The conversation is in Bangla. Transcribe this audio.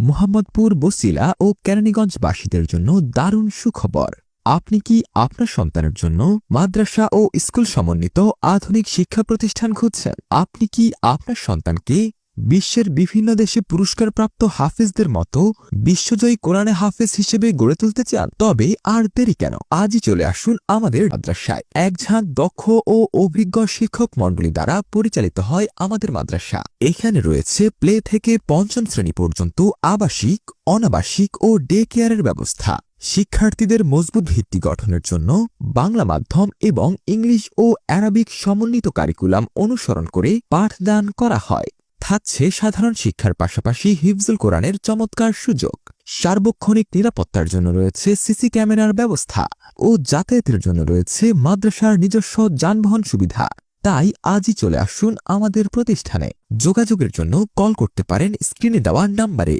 মোহাম্মদপুর, বসিলা ও কেরানীগঞ্জবাসীদের জন্য দারুণ সুখবর। আপনি কি আপনার সন্তানের জন্য মাদ্রাসা ও স্কুল সমন্বিত আধুনিক শিক্ষা প্রতিষ্ঠান খুঁজছেন? আপনি কি আপনার সন্তানকে বিশ্বের বিভিন্ন দেশে পুরস্কারপ্রাপ্ত হাফেজদের মতো বিশ্বজয়ী কোরআনে হাফেজ হিসেবে গড়ে তুলতে চান। তবে আর দেরি কেন? আজই চলে আসুন আমাদের মাদ্রাসায়। এক ঝাঁক দক্ষ ও অভিজ্ঞ শিক্ষক মণ্ডলী দ্বারা পরিচালিত হয় আমাদের মাদ্রাসা। এখানে রয়েছে প্লে থেকে পঞ্চম শ্রেণি পর্যন্ত আবাসিক, অনাবাসিক ও ডে কেয়ারের ব্যবস্থা। শিক্ষার্থীদের মজবুত ভিত্তি গঠনের জন্য বাংলা মাধ্যম এবং ইংলিশ ও অ্যারাবিক সমন্বিত কারিকুলাম অনুসরণ করে পাঠদান করা হয়। থাকছে সাধারণ শিক্ষার পাশাপাশি হিফজুল কোরআনের চমৎকার সুযোগ। সার্বক্ষণিক নিরাপত্তার জন্য রয়েছে সিসি ক্যামেরার ব্যবস্থা ও যাতায়াতের জন্য রয়েছে মাদ্রাসার নিজস্ব যানবাহন সুবিধা। তাই আজই চলে আসুন আমাদের প্রতিষ্ঠানে। যোগাযোগের জন্য কল করতে পারেন স্ক্রিনে দেওয়ার নাম্বারে।